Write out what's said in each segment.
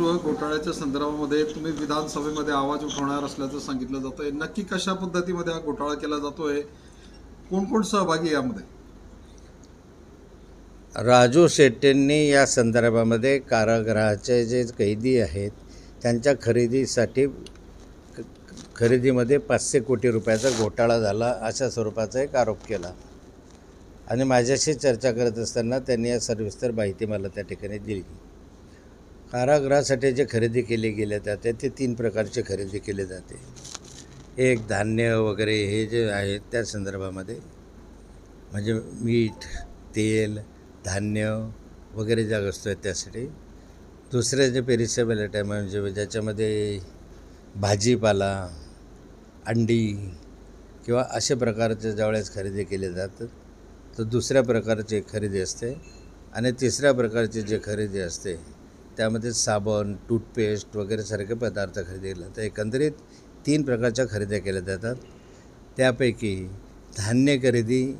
वसतिगृह घोटाळ्याच्या संदर्भामध्ये तुम्ही विधानसभेमध्ये आवाज उठवणार असल्याचं सांगितलं जातं आहे नक्की कशा पद्धतीमध्ये हा घोटाळा केला जातो कोण कोण सहभागी यामध्ये? राजू शेट्टींनी या संदर्भामध्ये कारागृहाचे जे कैदी आहेत त्यांच्या खरेदीसाठी खरेदीमध्ये पाचशे कोटी रुपयाचा घोटाळा झाला अशा स्वरूपाचा एक आरोप केला. आणि माझ्याशी चर्चा करत असताना त्यांनी या सविस्तर माहिती मला त्या ठिकाणी दिली. कारागृहासाठी जे खरेदी केले गेले जाते ते तीन प्रकारचे खरेदी केले जाते. एक धान्य वगैरे हे जे आहे त्या संदर्भामध्ये. म्हणजे मीठ तेल धान्य वगैरे ज्या वस्तू आहेत त्यासाठी. दुसरे जे पेरिसेबल आयटम म्हणजे ज्याच्यामध्ये भाजीपाला अंडी किंवा अशा प्रकारचे ज्यावेळेस खरेदी केले जातात तर दुसऱ्या प्रकारची खरेदी असते. आणि तिसऱ्या प्रकारची जे खरेदी असते त्यामध्ये साबण टूथपेस्ट वगैरे सारखे पदार्थ खरेदी केले. तर एकंदरीत तीन प्रकारच्या खरेद्या केल्या जातात. त्यापैकी धान्य खरेदी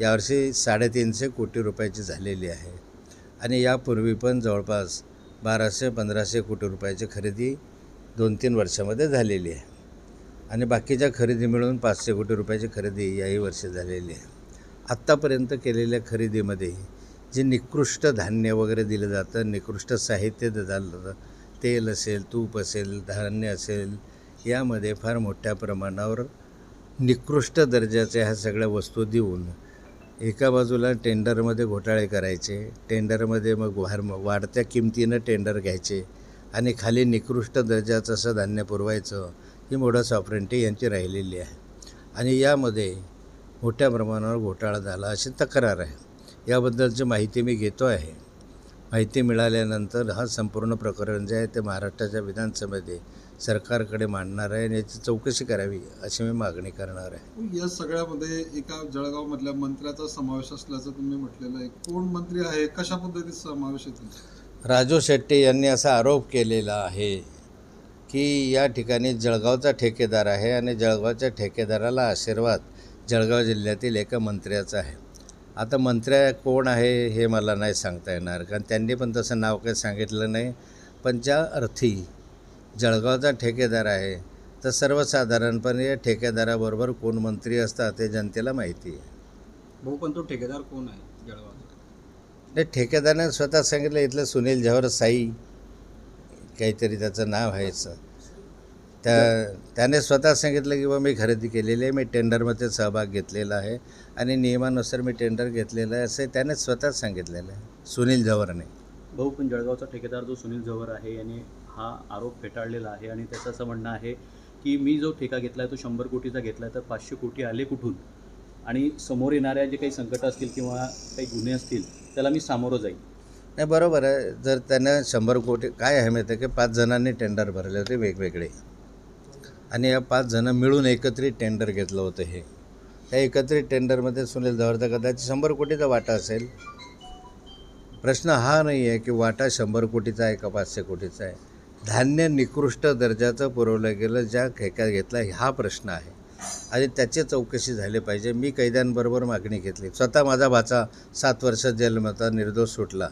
यावर्षी साडेतीनशे कोटी रुपयाची झालेली आहे. आणि यापूर्वी पण जवळपास बाराशे पंधराशे कोटी रुपयाची खरेदी दोन तीन वर्षामध्ये झालेली आहे. आणि बाकीच्या खरेदी मिळून पाचशे कोटी रुपयाची खरेदी याही वर्षी झालेली आहे. आत्तापर्यंत केलेल्या खरेदीमध्ये जे निकृष्ट धान्य वगैरे दिलं जातं निकृष्ट साहित्य दिलं जातं तेल असेल तूप असेल धान्य असेल यामध्ये फार मोठ्या प्रमाणावर निकृष्ट दर्जाच्या ह्या सगळ्या वस्तू देऊन एका बाजूला टेंडरमध्ये घोटाळे करायचे टेंडरमध्ये मग वार वाढत्या किमतीनं टेंडर घ्यायचे आणि खाली निकृष्ट दर्जाचं असं धान्य पुरवायचं ही मोडस ऑपरेंटी यांची राहिलेली आहे. आणि यामध्ये मोठ्या प्रमाणावर घोटाळा झाला अशी तक्रार आहे. याबद्दलची माहिती मी घेतो आहे. माहिती मिळाल्यानंतर हा संपूर्ण प्रकरण जे आहे ते महाराष्ट्राच्या विधानसभेमध्ये सरकारकडे मांडणार आहे आणि याची चौकशी करावी अशी मी मागणी करणार आहे. या सगळ्यामध्ये एका जळगावमधल्या मंत्र्याचा समावेश असल्याचं तुम्ही म्हटलेलं आहे. कोण मंत्री आहे? कशा पद्धतीत समावेश आहे? राजू शेट्टी यांनी असा आरोप केलेला आहे की या ठिकाणी जळगावचा ठेकेदार आहे आणि जळगावच्या ठेकेदाराला आशीर्वाद जळगाव जिल्ह्यातील एका मंत्र्याचा आहे. आता मंत्र्या कोण आहे हे मला नाही सांगता येणार कारण त्यांनी पण तसं नाव काही सांगितलं नाही. पण ज्या अर्थी जळगावचा ठेकेदार आहे तर सर्वसाधारणपणे या ठेकेदाराबरोबर कोण मंत्री असतात हे जनतेला माहिती आहे. भाऊ पण तो ठेकेदार कोण आहे जळगावचा? नाही ठेकेदाराने स्वतः सांगितलं इथलं सुनील झवर साई काहीतरी त्याचं नाव आहे. त्या त्याने स्वतः सांगितलं की बा मी खरेदी केलेली आहे मी टेंडरमध्ये सहभाग घेतलेला आहे आणि नियमानुसार मी टेंडर घेतलेलं आहे असं त्याने स्वतःच सांगितलेलं आहे. सुनील झवरने भाऊ पण जळगावचा ठेकेदार जो सुनील झवर आहे याने हा आरोप फेटाळलेला आहे आणि त्याचं असं म्हणणं आहे की मी जो ठेका घेतला आहे तो शंभर कोटीचा घेतला आहे तर पाचशे कोटी आले कुठून? आणि समोर येणाऱ्या जे काही संकट असतील किंवा काही गुन्हे असतील त्याला मी सामोरं जाईल नाही बरोबर आहे. जर त्यानं शंभर कोटी काय आहे माहिती आहे की पाच जणांनी टेंडर भरले होते वेगवेगळे? आणि या पाच जणं मिळून एकत्रित टेंडर घेतलं होतं हे. त्या एकत्रित टेंडरमध्ये सुनील झवरचा कदाचित शंभर कोटीचा वाटा असेल. प्रश्न हा नाही आहे की वाटा शंभर कोटीचा आहे का पाचशे कोटीचा आहे? धान्य निकृष्ट दर्जाचं पुरवलं गेलं ज्या खेक्यात घेतला हा प्रश्न आहे. आणि त्याची चौकशी झाली पाहिजे. मी कैद्यांबरोबर मागणी घेतली. स्वतः माझा भाचा सात वर्ष जेलमधला निर्दोष सुटला.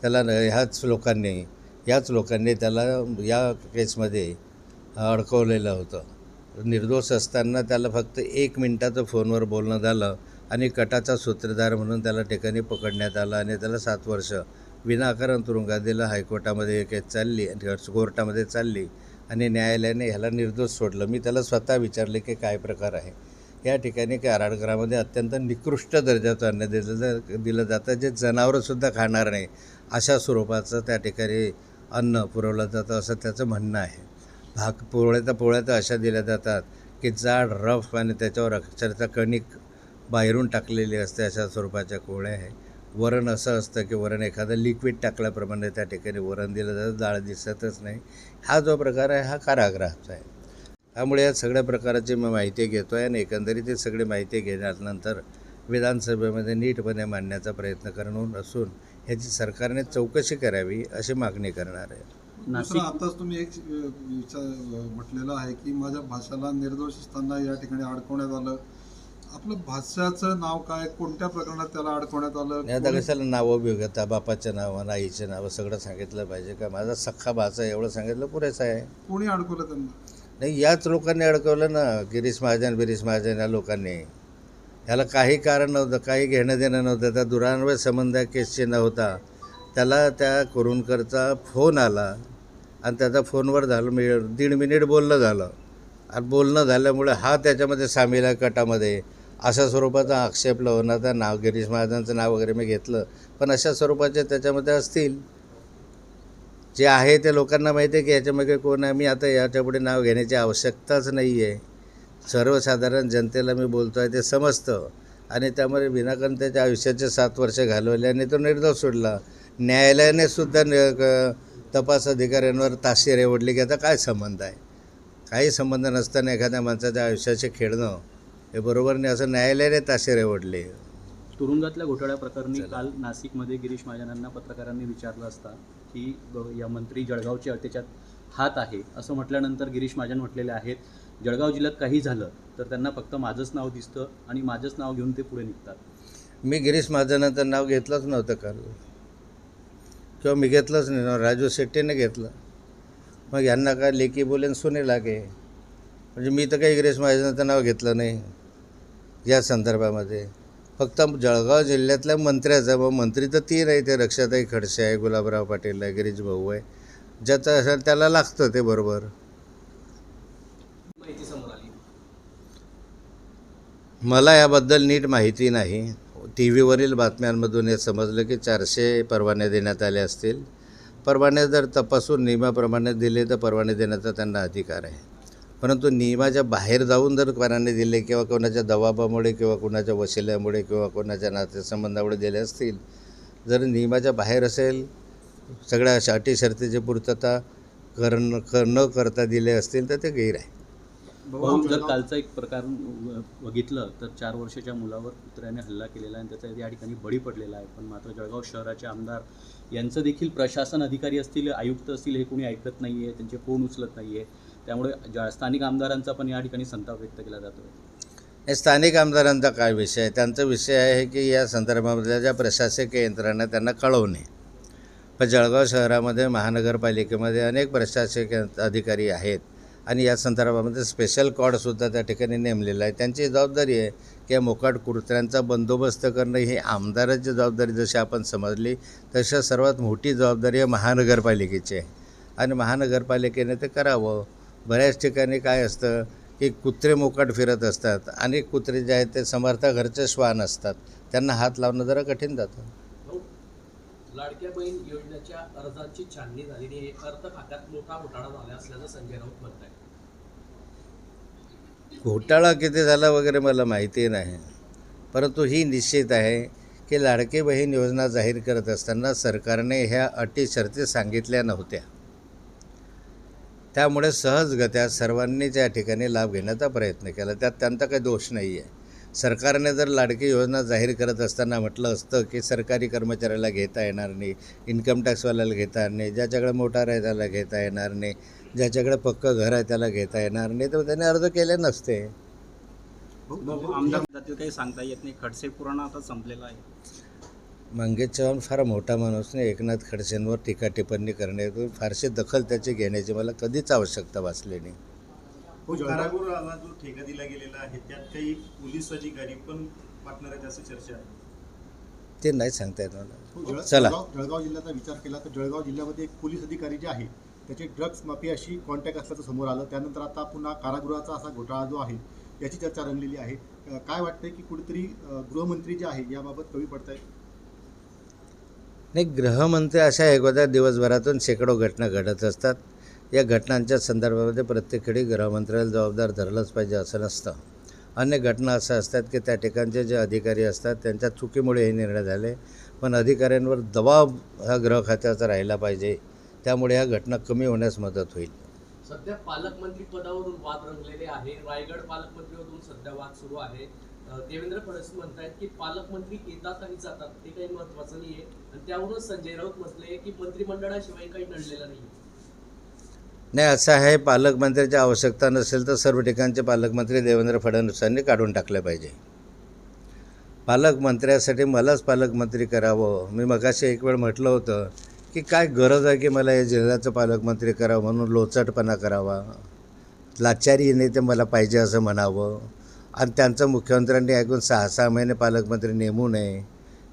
त्याला ह्याच लोकांनी याच लोकांनी त्याला या केसमध्ये अडकवलेलं होतं. निर्दोष असताना त्याला फक्त एक मिनटाचं फोनवर बोलणं झालं आणि कटाचा सूत्रधार म्हणून त्याला ठिकाणी पकडण्यात आलं आणि त्याला सात वर्ष विनाकारण तुरुंगात दिलं. हायकोर्टामध्ये एक केस चालली कोर्टामध्ये चालली आणि न्यायालयाने ह्याला निर्दोष सोडलं. मी त्याला स्वतः विचारले की काय प्रकार आहे? या ठिकाणी कारागृहामध्ये अत्यंत निकृष्ट दर्जाचं अन्न दिलं जा दिलं जातं. जे जनावरंसुद्धा खाणार नाही अशा स्वरूपाचं त्या ठिकाणी अन्न पुरवलं जातं असं त्याचं म्हणणं आहे. भाग पोळ्या तर पोळ्या तर अशा दिल्या जातात की जाड रफ आणि त्याच्यावर अक्षरचा कणिक बाहेरून टाकलेली असते अशा स्वरूपाच्या कोळ्या आहे वरण असं असतं की वरण एखादं लिक्विड टाकल्याप्रमाणे त्या ठिकाणी वरण दिलं जातं. डाळ दिसतच नाही. हा जो प्रकार आहे हा कारागृहाचा आहे. त्यामुळे या सगळ्या प्रकाराची मी माहिती घेतो आहे आणि एकंदरीत ही सगळी माहिती घेण्यानंतर विधानसभेमध्ये नीटपणे मांडण्याचा प्रयत्न करणार असून ह्याची सरकारने चौकशी करावी अशी मागणी करणार आहे. दुसरं आताच तुम्ही एक म्हटलेलं आहे की माझ्या भाषाला निर्दोष असताना या ठिकाणी अडकवण्यात आलं. आपलं भाष्याचं नाव काय? कोणत्या प्रकरणात त्याला अडकवण्यात आलं? आता कोणी- कशाला नावं बिघता बापाचं नावं आईचं नावं सगळं सांगितलं पाहिजे का? माझा सख्खा भाचा आहे, एवढं सांगितलं पुरेसं आहे. कोणी अडकवलं त्यांना? नाही याच लोकांनी अडकवलं ना गिरीश महाजन बिरीश महाजन या लोकांनी. ह्याला काही कारण नव्हतं काही घेणं देणं नव्हतं. त्या दुरान्वय संबंध केसचे नव्हता त्याला त्या कुरुणकरचा फोन आला. आणि त्याचा फोनवर झालं मी दीड मिनिट बोलणं झालं. आणि बोलणं झाल्यामुळे हा त्याच्यामध्ये सामील आहे कटामध्ये. अशा स्वरूपाचा आक्षेप लावण्याचा नाव गिरीश महाजनचं नाव वगैरे मी घेतलं. पण अशा स्वरूपाचे त्याच्यामध्ये असतील. जे आहे ते लोकांना माहिती आहे की याच्यामध्ये कोण आहे? मी आता याच्यापुढे नाव घेण्याची आवश्यकताच नाही आहे सर्वसाधारण जनतेला मी बोलतो आहे ते समजतं. आणि त्यामुळे विनाकारण त्याच्या आयुष्याचे सात वर्ष घालवले आणि तो निर्दोष सोडला. न्यायालयाने सुद्धा नि- क- तपास अधिकाऱ्यांवर ताशेरे ओढले की याचा काय संबंध आहे? काही संबंध नसताना एखाद्या माणसाच्या आयुष्याचे खेळणं हे बरोबर नाही असं न्यायालयाने ताशेरे ओढले. तुरुंगातल्या घोटाळ्या प्रकरणी काल नाशिकमध्ये गिरीश महाजनांना पत्रकारांनी विचारलं असता की या मंत्री जळगावचे त्याच्यात हात आहे. असं म्हटल्यानंतर गिरीश महाजन म्हटलेले आहेत जळगाव जिल्ह्यात काही झालं तर त्यांना फक्त माझंच नाव दिसतं आणि माझंच नाव घेऊन ते पुढे निघतात. मी गिरीश महाजनाचं नाव घेतलंच नव्हतं काल. किंवा मी घेतलंच नाही ना राजू शेट्टीने घेतलं. मग यांना काय लेखी बोलेन सुने लागे. म्हणजे मी तर काही गिरीश महाजनाचं नाव घेतलं नाही. या संदर्भामध्ये. फक्त जळगाव जिल्ह्यातल्या मंत्र्याचा मग मंत्री तर तीन आहे ते रक्षाताई खडसे आहे गुलाबराव पाटील आहे गिरीश भाऊ आहे. ज्याचं असेल त्याला लागतं ते बरोबर. मला याबद्दल नीट माहिती नाही. टी व्हीवरील बातम्यांमधून हे समजलं की चारशे परवाने देण्यात आले असतील. परवाने जर तपासून नियमाप्रमाणे दिले तर परवाने देण्याचा त्यांना अधिकार आहे. परंतु नियमाच्या बाहेर जाऊन जर परवाने दिले किंवा कोणाच्या दबावामुळे किंवा कोणाच्या वशिल्यामुळे किंवा कोणाच्या नातेसंबंधामुळे दिले असतील जर नियमाच्या बाहेर असेल सगळ्या अशा अटी शर्तीची पूर्तता करण न करता दिले असतील तर ते गैर आहे. भाऊ जर कालचा एक प्रकार बघितलं तर चार वर्षाच्या मुलावर कुत्र्याने हल्ला केलेला आहे आणि त्याचा या ठिकाणी बळी पडलेला आहे. पण मात्र जळगाव शहराचे आमदार यांचं देखील प्रशासन अधिकारी असतील आयुक्त असतील हे कोणी ऐकत नाही आहे त्यांचे फोन उचलत नाही आहे त्यामुळे ज्या स्थानिक आमदारांचा पण या ठिकाणी संताप व्यक्त केला जातो हे स्थानिक आमदारांचा काय विषय आहे? त्यांचा विषय आहे की या संदर्भामधल्या ज्या प्रशासकीय यंत्रणा त्यांना कळवणे पण जळगाव शहरामध्ये महानगरपालिकेमध्ये अनेक प्रशासकीय अधिकारी आहेत. आणि या संदर्भामध्ये स्पेशल कॉडसुद्धा त्या ठिकाणी नेमलेला आहे. त्यांची जबाबदारी आहे की मोकाट कुर्त्यांचा बंदोबस्त करणं ही आमदाराची जबाबदारी जशी आपण समजली तशा सर्वात मोठी जबाबदारी आहे महानगरपालिकेची आहे. आणि महानगरपालिकेने ते करावं. बऱ्याच ठिकाणी काय असतं की कुत्रे मोकाट फिरत असतात आणि कुत्रे जे आहेत ते समर्थ घरचे श्वान असतात. त्यांना हात लावणं जरा कठीण जातं. लाडक्या बहीण योजनेच्या अर्जांची छाननी झालेली आहे. अर्थ खात्यात मोठा घोटाळा झाला असल्याचं संजय राऊत म्हणत आहे घोटाळा किती झाला वगैरे मला माहिती नाही. परंतु ही निश्चित आहे की लाडके बहीण योजना जाहीर करत असताना सरकारने ह्या अटी शर्ती सांगितल्या नव्हत्या. त्यामुळे सहजगत्या सर्वांनी त्या ठिकाणी लाभ घेण्याचा प्रयत्न केला त्यात त्यांचा काही दोष नाही आहे सरकारने जर लाडकी योजना जाहीर करत असताना म्हटलं असतं की सरकारी कर्मचाऱ्याला घेता येणार नाही इन्कम टॅक्सवाल्याला घेता येणार नाही ज्याच्याकडे मोटार आहे त्याला घेता येणार नाही ज्याच्याकडे पक्कं घर आहे त्याला घेता येणार नाही तर त्याने अर्ज केले नसते. आमदार काही सांगता येत नाही. खडसे पुराण आता संपलेला आहे. मंगेश चव्हाण फार मोठा माणूस नाही. एकनाथ खडसेंवर टीका टिप्पणी करणे फारशी दखल त्याची घेण्याची मला कधीच आवश्यकता भासली नाही. कारागृहाला जो ठेका दिला गेलेला आहे त्यात काही पोलीस अधिकारी पण पार्टनर आहेत असं चर्चा आहे. ते नाही सांगता येत हो, मला जळ- चला. जळगाव जिल्ह्याचा विचार केला तर जळगाव जिल्ह्यामध्ये एक पोलीस अधिकारी जे आहे त्याचे ड्रग्ज माफियाशी कॉन्टॅक्ट असल्याचं समोर आलं. त्यानंतर आता पुन्हा कारागृहाचा असा घोटाळा जो आहे याची चर्चा रंगलेली आहे. काय वाटतंय की कुठेतरी गृहमंत्री जे आहे याबाबत कमी पडतायत नाही गृहमंत्री अशा एखाद्या दिवसभरातून शेकडो घटना घडत असतात. या घटनांच्या संदर्भामध्ये प्रत्येक वेळी गृहमंत्र्याला जबाबदार धरलंच पाहिजे असं नसतं. अन्य घटना अशा असतात की त्या ठिकाणचे जे अधिकारी असतात त्यांच्या चुकीमुळे हे निर्णय झाले पण अधिकाऱ्यांवर दबाव हा गृह खात्याचा राहिला पाहिजे. त्यामुळे ह्या घटना कमी होण्यास मदत होईल. सध्या पालकमंत्री पदावरून वाद रंगलेले आहे. रायगड पालकमंत्रीवरून सध्या वाद सुरू आहे. देवेंद्र फडणवीस म्हणतायत की पालकमंत्री येतात आणि जातात. ते काही महत्वाचं नाही आहे आणि त्यावरूनच संजय राऊत म्हटले की मंत्रिमंडळाशिवाय काही नडलेलं नाही नाही असं आहे पालकमंत्र्याची आवश्यकता नसेल तर सर्व ठिकाणचे पालकमंत्री देवेंद्र फडणवीसांनी काढून टाकले पाहिजे. पालकमंत्र्यासाठी मलाच पालकमंत्री करावं. मी मगाशी एक वेळ म्हटलं होतं की काय गरज आहे की मला या जिल्ह्याचं पालकमंत्री करावं म्हणून लोचटपणा करावा? लाचारीने ते मला पाहिजे असं म्हणावं? आणि त्यांचं मुख्यमंत्र्यांनी ऐकून सहा सहा महिने पालकमंत्री नेमू नये?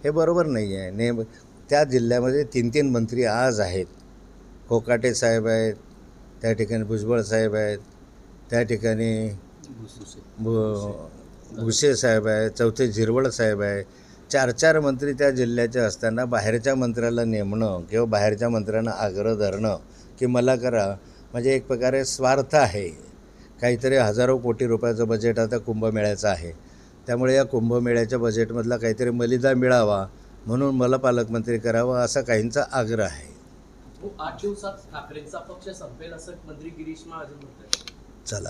हे बरोबर नाही आहे नेम त्या जिल्ह्यामध्ये तीन तीन मंत्री आज आहेत. कोकाटे साहेब आहेत त्या ठिकाणी भुजबळ साहेब आहेत. त्या ठिकाणी भु- भुसे साहेब आहे चौथे झिरवळ साहेब आहे. चार चार मंत्री त्या जिल्ह्याचे असताना बाहेरच्या मंत्र्याला नेमणं किंवा बाहेरच्या मंत्र्यांना आग्रह धरणं की मला करा म्हणजे एक प्रकारे स्वार्थ आहे. काहीतरी हजारो कोटी रुपयाचं बजेट आता कुंभमेळ्याचं आहे. त्यामुळे या कुंभमेळ्याच्या बजेटमधला काहीतरी मलिदा मिळावा म्हणून मला पालकमंत्री करावा असा काहींचा आग्रह आहे. आठ दिवसात ठाकरेंचा पक्ष संपेल असं मंत्री गिरीश महाजन म्हणतात. चला.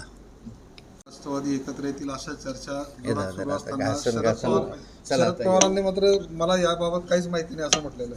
राष्ट्रवादी एकत्र येतील अशा चर्चा हे शरद. पवारांनी मात्र मला याबाबत काहीच माहिती नाही असं म्हटलेलं